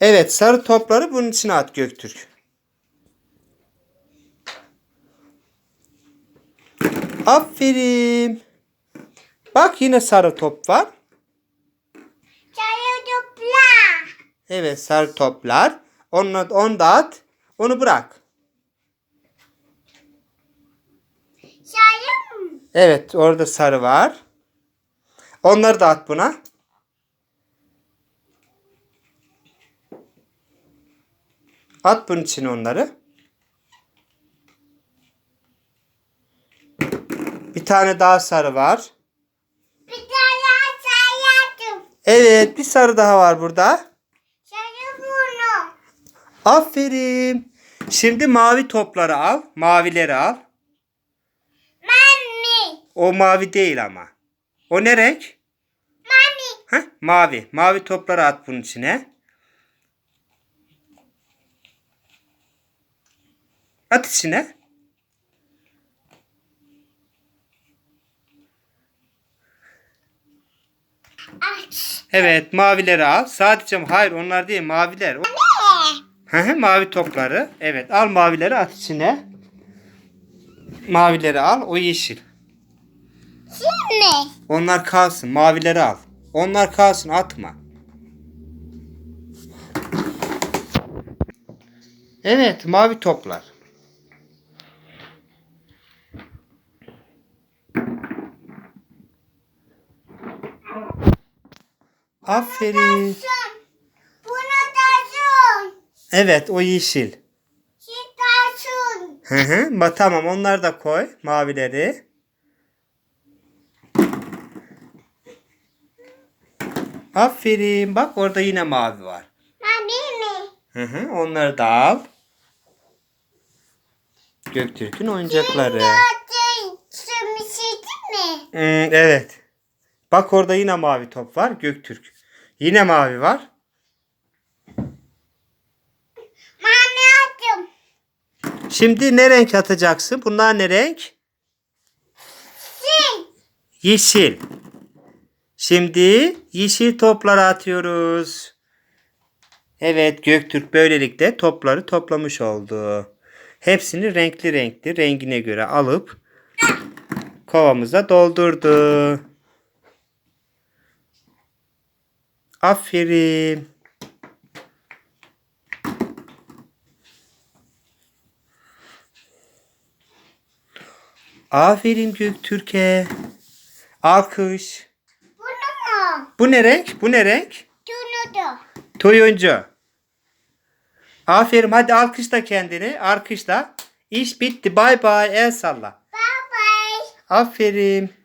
Evet sarı topları bunun içine at Göktürk. Aferin. Bak yine sarı top var. Sarı topla. Evet sarı toplar. Onu, onu da at. Onu bırak. Sarı mı? Evet orada sarı var. Onları da at buna. At bunun içine onları. Bir tane daha sarı var. Bir tane sarı attım. Evet bir sarı daha var burada. Sarı bunu. Aferin. Şimdi mavi topları al. Mavileri al. Mami. O mavi değil ama. O ne renk? Mami. Heh, mavi. Mavi topları at bunun içine. At içine. Evet mavileri al. Sadece hayır onlar değil maviler. O- mavi topları. Evet al mavileri at içine. Mavileri al o yeşil. Şimdi. Onlar kalsın mavileri al. Onlar kalsın atma. Evet mavi toplar. Aferin. Bunu sun. Evet o yeşil. Şimdi. Hı hı. Ma- Tamam onları da koy mavileri. Aferin. Bak orada yine mavi var. Mami mi? Hı hı. Onları da al. Göktürk'ün oyuncakları. Şimdi sürmüştü mi? Hmm, evet. Bak orada yine mavi top var. Göktürk. Yine mavi var. Mami attım. Şimdi ne renk atacaksın? Bunlar ne renk? Sil. Yeşil. Şimdi yeşil topları atıyoruz. Evet Göktürk böylelikle topları toplamış oldu. Hepsini renkli renkli rengine göre alıp kovamıza doldurdu. Aferin. Aferin Göktürk'e. Alkış. Bunu mu? Bu ne renk? Bu ne renk? Bunu da. Tuyuncu. Aferin hadi alkışla kendini. Alkışla. İş bitti. Bay bay. El salla. Bye bye. Aferin.